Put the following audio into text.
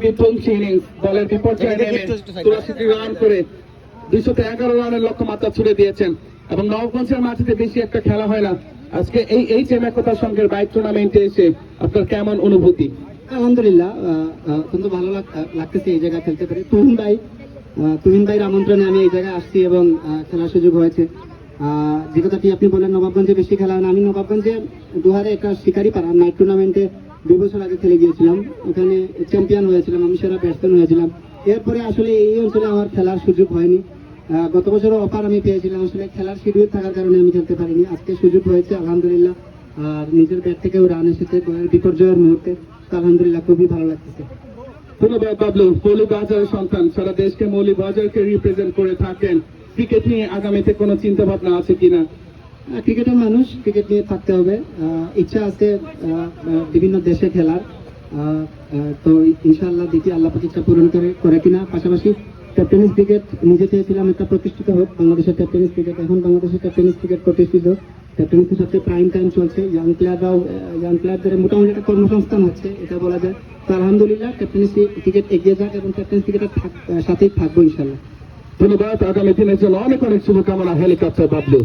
পৌঁছে ইনিংস দলের বিপর্যয় নেমে চুরাশিটি রান করে দুইশত এগারো রানের লক্ষ্যমাত্রা ছুড়ে দিয়েছেন। এবং নবগঞ্জের মাটিতে বেশি একটা খেলা হয় না। আজকে এই এই চেমাকতা সঙ্গের বাইক টুর্নামেন্টে এসে আপনার কেমন অনুভূতি? আলহামদুলিল্লাহ অত্যন্ত ভালো লাগ- লাগতেছে এই জায়গায় খেলতে পারি। তুহিন ভাই তুহিন ভাইয়ের আমন্ত্রণে আমি এই জায়গায় আসছি এবং খেলার সুযোগ হয়েছে। আহ, যে কথাটি আপনি বললেন নবাবগঞ্জে বেশি খেলা হয় না। আমি নবাবগঞ্জে দুহারে একটা শিকারি পাড়া নাইট টুর্নামেন্টে দুই বছর আগে খেলে গিয়েছিলাম। ওখানে চ্যাম্পিয়ন হয়েছিলাম, আমি সেরা ব্যাটসম্যান হয়েছিলাম। এরপরে আসলে এই অঞ্চলে আমার খেলার সুযোগ হয়নি। গত বছরও অফার আমি পেয়েছিলাম, আসলে খেলার শিডিউল থাকার কারণে আমি খেলতে পারিনি। আজকে সুযোগ হয়েছে, আলহামদুলিল্লাহ। আর নিজের ব্যাট থেকেও রান এসেছে বিপর্যয়ের মুহূর্তে। আলহামদুলিল্লাহ, খুবই ভালো লাগতেছে। ধন্যবাদ বাবলু মৌলিবাজারের সন্তান, সারা দেশকে মৌলিবাজারকে রিপ্রেজেন্ট করে থাকেন। ক্রিকেট নিয়ে আগামীতে কোনো চিন্তা ভাবনা আছে কিনা? ক্রিকেটের মানুষ, ক্রিকেট নিয়ে থাকতে হবে। ইচ্ছা আছে বিভিন্ন দেশে খেলার। তো ইনশাআল্লাহ দেখি আল্লাহ ইচ্ছা পূরণ করে করে কিনা। পাশাপাশি টেনিস ক্রিকেট নিজে চেয়েছিলাম একটা প্রতিষ্ঠিত হোক। বাংলাদেশের টেনিস ক্রিকেট এখন বাংলাদেশের টেনিস ক্রিকেট প্রতিষ্ঠিত। টেনিসের সাথে প্রাইম টাইম চলছে। ইয়াং প্লেয়াররাও ইয়াং প্লেয়ারদের মোটামুটি একটা কর্মসংস্থান হচ্ছে, এটা বলা যায়। তো আলহামদুলিল্লাহ টেনিস ক্রিকেট এগিয়ে যাক এবং টেনিস ক্রিকেটের সাথেই থাকব ইনশাল্লাহ ধন্যবাদ, আগামী দিনের জন্য অনেক অনেক শুভকামনা, হেলিকপ্টার বাবলু।